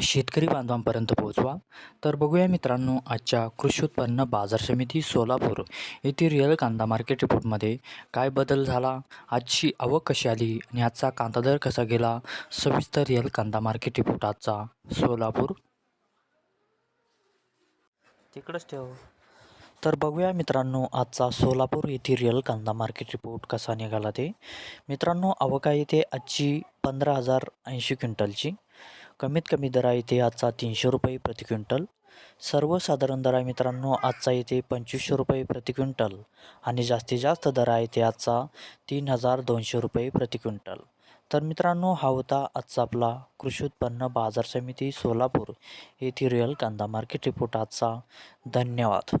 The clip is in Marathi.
शेतकरी बांधवांपर्यंत पोहोचवा. तर बघूया मित्रांनो आजच्या कृषी उत्पन्न बाजार समिती सोलापूर येथील रिअल कांदा मार्केट रिपोर्टमध्ये काय बदल झाला? आजची आवक कशी आली आणि आजचा कांदा दर कसा गेला? सविस्तर रिअल कांदा मार्केट रिपोर्ट आजचा सोलापूर. तिकडंच ठेव. तर बघूया मित्रांनो आजचा सोलापूर येथील रिअल कांदा मार्केट रिपोर्ट कसा निघाला ते. मित्रांनो आवक आहे आजची पंधरा हजार ऐंशी क्विंटलची. कमीत कमी दर आहे इथे आजचा तीनशे रुपये प्रति क्विंटल. सर्वसाधारण दर आहे मित्रांनो आजचा इथे पंचवीसशे रुपये प्रति क्विंटल आणि जास्तीत जास्त दर आहे इथे आजचा तीन हजार दोनशे रुपये प्रति क्विंटल. तर मित्रांनो हा होता आजचा आपला कृषी उत्पन्न बाजार समिती सोलापूर येथे रिअल कांदा मार्केट रिपोर्ट आजचा. धन्यवाद.